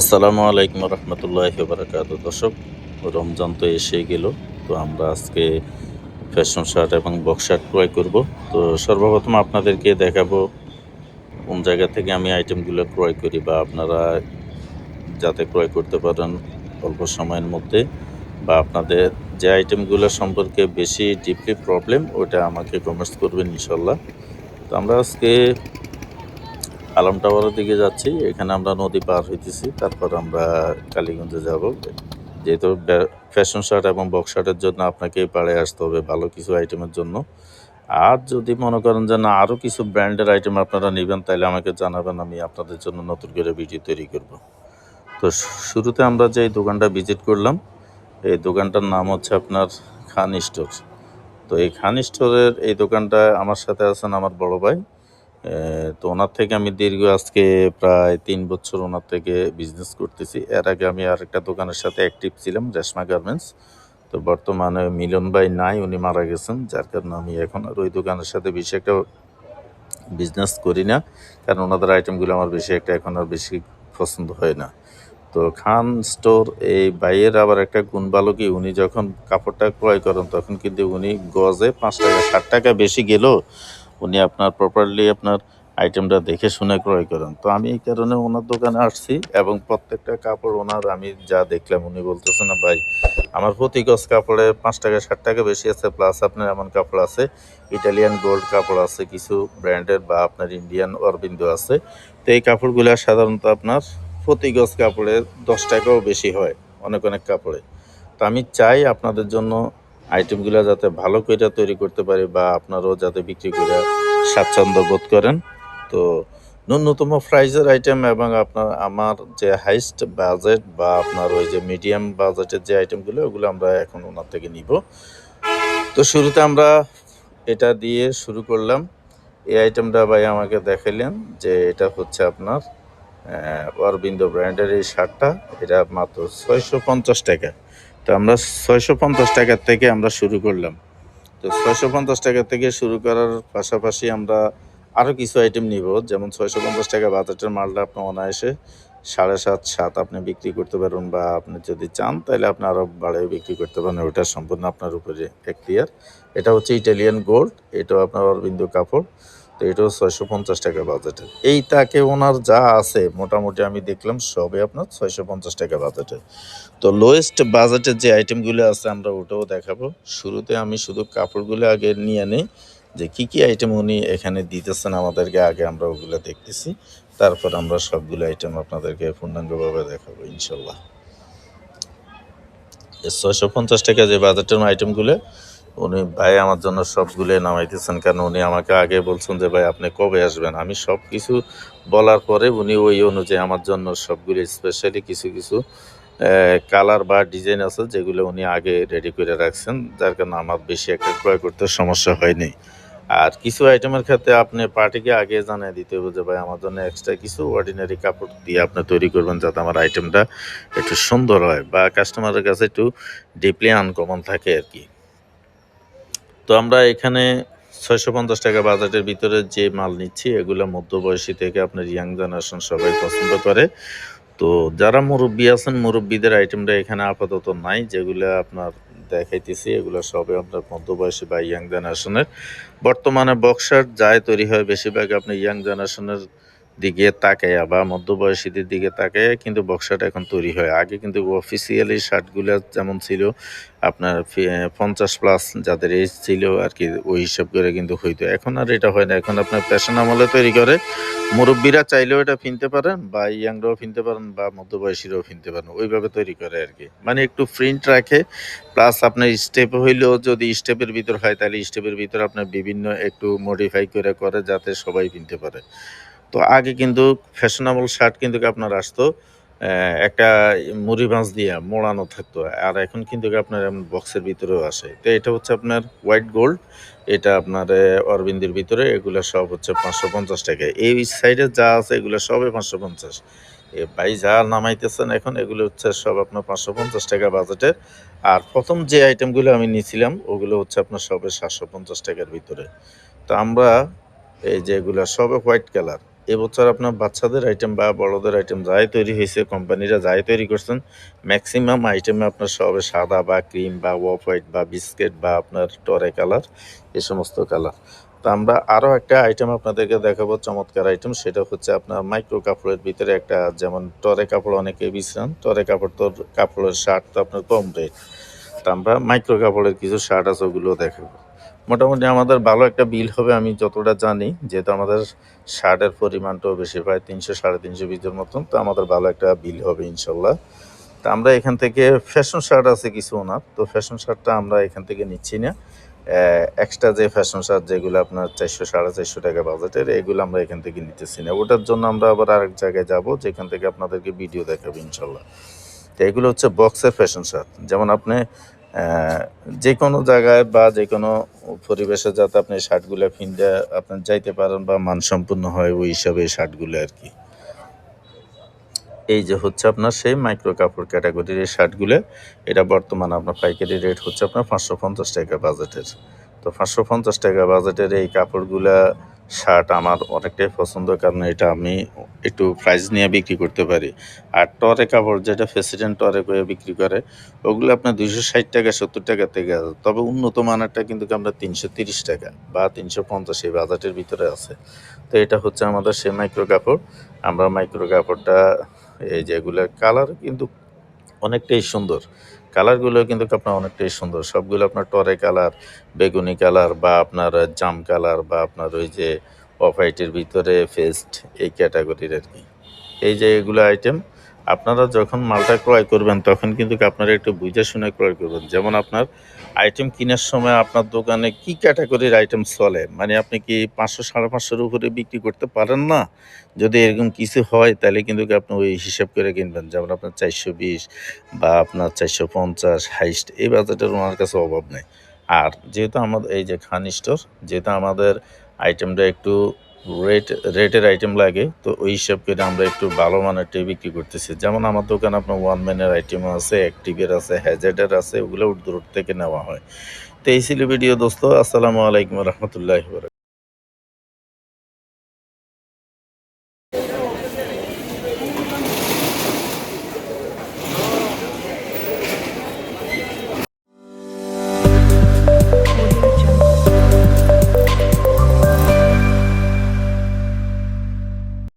আসসালামু আলাইকুম রহমতুল্লাহ বারাকাত দর্শক, রমজান তো এসে গেল, তো আমরা আজকে ফ্যাশন শার্ট এবং বক্স শার্ট ক্রয় করব। তো সর্বপ্রথম আপনাদেরকে দেখাবো কোন জায়গা থেকে আমি আইটেমগুলো ক্রয় করি বা আপনারা যাতে ক্রয় করতে পারেন অল্প সময়ের মধ্যে, বা আপনাদের যে আইটেমগুলো সম্পর্কে বেশি ডিপলি প্রবলেম ওটা আমাকে কমেন্টস করবেন ইনশাল্লাহ তো আমরা আজকে আলম টাওয়ারের দিকে যাচ্ছি, এখানে আমরা নদী পার হইতেছি, তারপর আমরা কালীগঞ্জে যাব। যেহেতু ফ্যাশন শার্ট এবং বক্স শার্টের জন্য আপনাকে পাড়ে আসতে হবে ভালো কিছু আইটেমের জন্য। আর যদি মনে করেন যে না আরও কিছু ব্র্যান্ডের আইটেম আপনারা নেবেন তাহলে আমাকে জানাবেন, আমি আপনাদের জন্য নতুন করে ভিডিও তৈরি করব। তো শুরুতে আমরা যে দোকানটা ভিজিট করলাম, এই দোকানটার নাম হচ্ছে আপনার খান স্টোর। তো এই খান স্টোরের এই দোকানটা আমার সাথে আছেন আমার বড় ভাই। তো ওনার থেকে আমি দীর্ঘ আজকে প্রায় তিন বছর ওনার থেকে বিজনেস করতেছি। এর আগে আমি আরেকটা দোকানের সাথে অ্যাক্টিভ ছিলাম রেশমা গার্মেন্টস তো বর্তমানে মিলন ভাই নাই, উনি মারা গেছেন, যার কারণে আমি এখন আর ওই দোকানের সাথে বেশি একটা বিজনেস করি না। কারণ ওনাদের আইটেমগুলো আমার বেশি একটা এখন আর বেশি পছন্দ হয় না। তো খান স্টোর এই বাইয়ের আবার একটা গুণ ভালো কি, উনি যখন কাপড়টা ক্রয় করেন, তখন কিন্তু উনি গজে পাঁচ টাকা ষাট টাকা বেশি গেলেও উনি আপনার প্রপারলি আপনার আইটেমটা দেখে শুনে ক্রয় করেন। তো আমি এই কারণে ওনার দোকানে আসছি এবং প্রত্যেকটা কাপড় ওনার, আমি যা দেখলাম উনি বলতেছে না ভাই, আমার প্রতি গজ কাপড়ে পাঁচ টাকা, ষাট টাকা বেশি আছে প্লাস আপনার এমন কাপড় আছে ইটালিয়ান গোল্ড কাপড় আছে, কিছু ব্র্যান্ডের বা আপনার ইন্ডিয়ান অরবিন্দ আছে। তো এই কাপড়গুলো সাধারণত আপনার প্রতি গজ কাপড়ে দশ টাকাও বেশি হয় অনেক অনেক কাপড়ে। তো আমি চাই আপনাদের জন্য আইটেমগুলো যাতে ভালো করে তৈরি করতে পারি বা আপনারাও যাতে বিক্রি করে স্বাচ্ছন্দ্য বোধ করেন। তো ন্যূনতম প্রাইজের আইটেম এবং আপনার, আমার যে হাইস্ট বাজেট বা আপনার ওই যে মিডিয়াম বাজেটের যে আইটেমগুলো ওগুলো আমরা এখন ওনার থেকে নিব। তো শুরুতে আমরা এটা দিয়ে শুরু করলাম। এই আইটেমটা ভাই আমাকে দেখাইলেন যে এটা হচ্ছে আপনার অরবিন্দ ব্র্যান্ডের এই শার্টটা। এটা মাত্র ছয়শো পঞ্চাশ টাকা। তো আমরা ছয়শো পঞ্চাশ টাকার থেকে আমরা শুরু করলাম। তো ছয়শো পঞ্চাশ টাকা থেকে শুরু করার পাশাপাশি আমরা আরও কিছু আইটেম নিব। যেমন ছয়শো পঞ্চাশ টাকা বাজেটের মালটা আপনি অনায়াসে সাড়ে সাত সাত আপনি বিক্রি করতে পারবেন বা আপনি যদি চান, তাহলে আপনি আরও বাড়িয়ে বিক্রি করতে পারেন। ওটা সম্পূর্ণ আপনার উপরে এখতিয়ার এটা হচ্ছে ইটালিয়ান গোল্ড এটাও আপনার অরবিন্দু কাপড়। তো এটাও ছয়শো পঞ্চাশ টাকা বাজেটের এই তাকে ওনার যা আছে, মোটামুটি আমি দেখলাম সবে আপনার ছয়শো পঞ্চাশ টাকা বাজেটের তো লোয়েস্ট বাজেটের যে আইটেমগুলো আছে, আমরা ওটাও দেখাবো। শুরুতে আমি শুধু কাপড়গুলো আগে নিয়ে নিই, যে কি কি আইটেম উনি এখানে দিতেছেন আমাদেরকে, আগে আমরা ওগুলো দেখতেছি। তারপর আমরা সবগুলো আইটেম আপনাদেরকে পূর্ণাঙ্গভাবে দেখাবো ইনশাল্লাহ ছয়শো পঞ্চাশ টাকা যে বাজেটের আইটেমগুলো উনি, ভাই, আমার জন্য সবগুলো নামাইতেছেন কারণ উনি আমাকে আগে বলছেন যে, ভাই, আপনি কবে আসবেন? আমি সব কিছু বলার পরে উনি ওই অনুযায়ী আমার জন্য সবগুলো স্পেশালি কিছু কিছু কালার বা ডিজাইন আছে যেগুলো উনি আগে রেডি করে রাখছেন, যার কারণে আমার বেশি একটা ক্রয় করতে সমস্যা হয়নি। আর কিছু আইটেমের ক্ষেত্রে আপনি পার্টিকে আগে জানিয়ে দিতে হবে যে, ভাই, আমার জন্য এক্সট্রা কিছু অর্ডিনারি কাপড় দিয়ে আপনি তৈরি করবেন যাতে আমার আইটেমটা একটু সুন্দর হয় বা কাস্টমারের কাছে একটু ডিপলি আনকমন থাকে আর কি। তো আমরা এখানে ছয়শো পঞ্চাশ টাকা বাজেটের ভিতরে যে মাল নিচ্ছি, এগুলো মধ্যবয়সী থেকে আপনার ইয়াং জেনারেশন সবাই পছন্দ করে। তো যারা মুরব্বী আছেন, মুরব্বীদের আইটেমটা এখানে আপাতত নাই, যেগুলো আপনার দেখাইতেছি, এগুলো সবে আপনার মধ্যবয়সী বা ইয়াং জেনারেশনের বর্তমানে বক্সার যায় তৈরি হয়, বেশিরভাগ আপনি ইয়াং জেনারেশনের দিকে তাকাইয়া বা মধ্যবয়সীদের দিকে তাকাইয়া কিন্তু বক্সারটা এখন তৈরি হয়। আগে কিন্তু অফিসিয়ালি শার্টগুলো যেমন ছিল, আপনার পঞ্চাশ প্লাস যাদের এজ ছিল আর কি ওই হিসাব করে কিন্তু হইতো। এখন আর এটা হয় না। এখন আপনার ফ্যাশন আমলে তৈরি করে। মুরব্বীরা চাইলেও এটা কিনতে পারেন, বা ইয়াংরাও কিনতে পারেন, বা মধ্যবয়সীরাও কিনতে পারেন। ওইভাবে তৈরি করে আর কি মানে একটু প্রিন্ট রাখে প্লাস আপনার স্টেপ হইলেও যদি স্টেপের ভিতর হয়, তাহলে স্টেপের ভিতর আপনার বিভিন্ন একটু মডিফাই করে করে যাতে সবাই কিনতে পারে। তো আগে কিন্তু ফ্যাশনেবল শার্ট কিন্তু আপনার আসতো? একটা মুড়ি ভাঁজ দিয়ে মোড়ানো থাকতো। আর এখন কিন্তু আপনার বক্সের ভিতরেও আসে। তো এটা হচ্ছে আপনার হোয়াইট গোল্ড এটা আপনার অরবিন্দের ভিতরে, এগুলো সব হচ্ছে পাঁচশো পঞ্চাশ টাকা। এই সাইডে যা আছে এগুলো সবে পাঁচশো পঞ্চাশ। এ ভাই যা নামাইতেছেন এখন, এগুলো হচ্ছে সব আপনার পাঁচশো পঞ্চাশ টাকা বাজেটের। আর প্রথম যে আইটেমগুলো আমি নিয়েছিলাম ওগুলো হচ্ছে আপনার সবে সাতশো পঞ্চাশ টাকার ভিতরে। তো আমরা এই যে এগুলো সবে হোয়াইট কালার এবছর আপনার বাচ্চাদের আইটেম বা বড়দের আইটেম যাই তৈরি হয়েছে কোম্পানিরা যাই তৈরি করছেন ম্যাক্সিমাম আইটেমে আপনার সবে সাদা বা ক্রিম বা অফ হোয়াইট বা বিস্কিট বা আপনার টরে কালার এ সমস্ত কালার তো আমরা আরও একটা আইটেম আপনাদেরকে দেখাবো, চমৎকার আইটেম সেটা হচ্ছে আপনার মাইক্রো কাপড়ের ভিতরে একটা যেমন টরে কাপড় অনেকে বিশ্রাম টরে কাপড় তো কাপড়ের শার্ট তো আপনার কম রেট তো আমরা মাইক্রো কাপড়ের কিছু শার্ট আছে ওগুলোও দেখাবো। মোটামুটি আমাদের ভালো একটা বিল হবে, আমি যতটা জানি। যেহেতু আমাদের শার্টের পরিমাণটাও বেশি, প্রায় তিনশো, সাড়ে তিনশো পিসের মতন, তো আমাদের ভালো একটা বিল হবে ইনশাল্লাহ। তো আমরা এখান থেকে ফ্যাশন শার্ট আছে কিছু ওনার, তো ফ্যাশন শার্টটা আমরা এখান থেকে নিচ্ছি না। এক্সট্রা যে ফ্যাশন শার্ট যেগুলো আপনার চারশো, সাড়ে চারশো টাকা বাজেটের, এগুলো আমরা এখান থেকে নিতেছি না। ওটার জন্য আমরা আবার আরেক জায়গায় যাব, যেখান থেকে আপনাদেরকে ভিডিও দেখাবো ইনশাল্লাহ। তো এগুলো হচ্ছে বক্সের ফ্যাশন শার্ট যেমন আপনি যে কোনো জায়গায় বা যে কোনো পরিবেশে যাতে আপনি শার্টগুলো ফিনতে আপনি যাইতে পারেন বা মানসম্পন্ন হয়, ওই হিসাবে শার্টগুলো আর কি। এই যে হচ্ছে আপনার সেই মাইক্রো কাপড় ক্যাটাগরির এই শার্টগুলো, এটা বর্তমানে আপনার পাইকারি রেট হচ্ছে আপনার পাঁচশো পঞ্চাশ টাকা বাজেটের তো পাঁচশো পঞ্চাশ টাকা বাজেটের এই কাপড়গুলা শার্ট আমার অনেকটাই পছন্দ, কারণ এটা আমি একটু প্রাইস নিয়ে বিক্রি করতে পারি। আর টরে কাপড় যেটা প্রেসিডেন্ট টরে করে বিক্রি করে, ওগুলো আপনার দুইশো ষাট টাকা, সত্তর টাকা থেকে আছে। তবে উন্নত মানেরটা কিন্তু আমরা তিনশো তিরিশ টাকা বা তিনশো পঞ্চাশ এই বাজেটের ভিতরে আছে। তো এটা হচ্ছে আমাদের সেই মাইক্রো কাপড়। আমরা মাইক্রো কাপড়টা, এই যেগুলোর কালার কিন্তু অনেকটাই সুন্দর। কালারগুলো কিন্তু আপনার অনেকটাই সুন্দর। সবগুলো আপনার টরে কালার, বেগুনি কালার বা আপনার জাম কালার বা আপনার ওই যে অফ হোয়াইটের ভিতরে ফেস্ট এই ক্যাটাগরির আর কি। এই যে এগুলো আইটেম আপনারা যখন মালটা ক্রয় করবেন, তখন কিন্তু আপনারা একটু বুঝে শুনে ক্রয় করবেন। যেমন আপনার আইটেম কেনার সময় আপনার দোকানে কি ক্যাটাগরির আইটেম চলে? মানে আপনি কি পাঁচশো, সাড়ে পাঁচশোর উপরে বিক্রি করতে পারেন না? যদি এরকম কিছু হয়, তাহলে কিন্তু আপনি ওই হিসাব করে কিনবেন। যেমন আপনার চারশো বিশ বা আপনার চারশো পঞ্চাশ হাইস্ট এই বাজেটের ওনার কাছে অভাব নেই। আর যেহেতু আমাদের, এই যে খান স্টোর যেহেতু আমাদের আইটেমটা একটু রেট রেটের আইটেম লাগে, তো ওই হিসাব করে আমরা একটু ভালো মানের মানেরটাই বিক্রি করতেছি। যেমন আমার দোকান আপনার ওয়ান ম্যানের আইটেমও আছে অ্যাক্টিভের আছে হ্যাজেটের আছে, ওগুলো দূর থেকে নেওয়া হয়। তো এই ছিল ভিডিও দোস্ত, আসসালামু আলাইকুম রহমতুল্লাহ